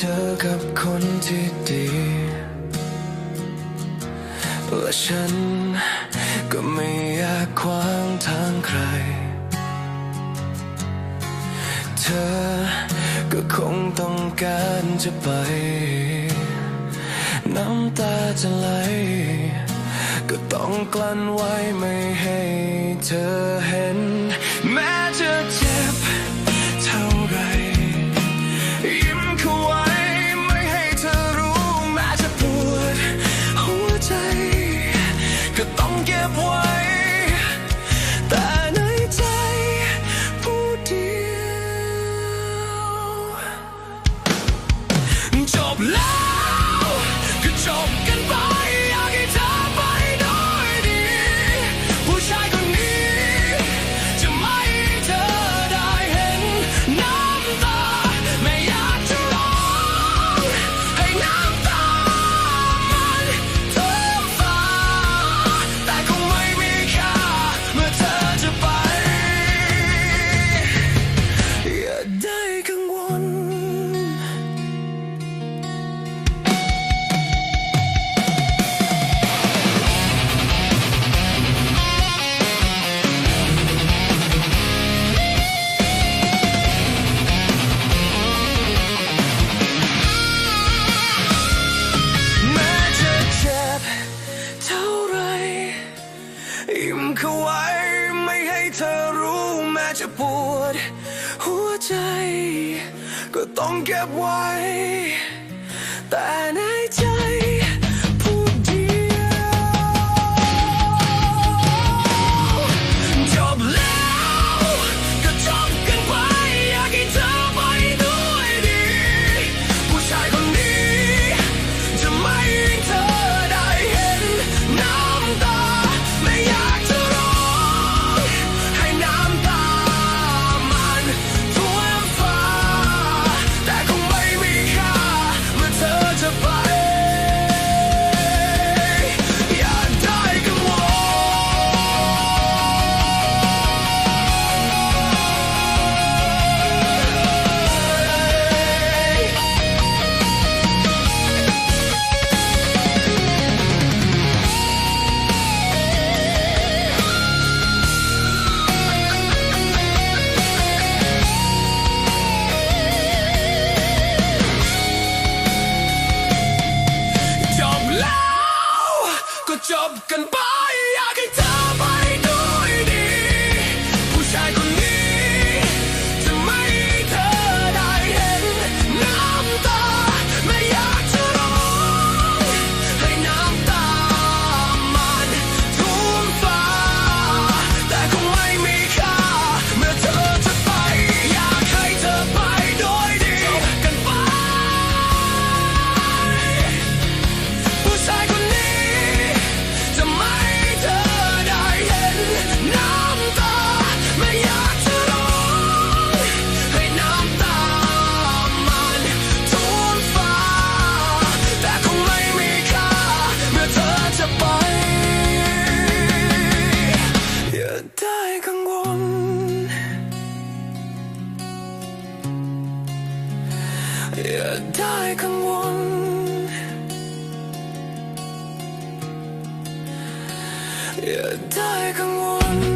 เธอกับคนที่ดีและฉันก็ไม่อยากขวางทางใคร เธอก็คงต้องการจะไป น้ำตาจะไหล ก็ต้องกลั้นไว้ไม่ให้เธอเห็น แม้จะเจ็บ blow. Good joke จ็ปวด หัวใจ ก็ต้องเก็บไว้ แต่ในใจ job can buy. Yeah, die, come on. Yeah, die, come on.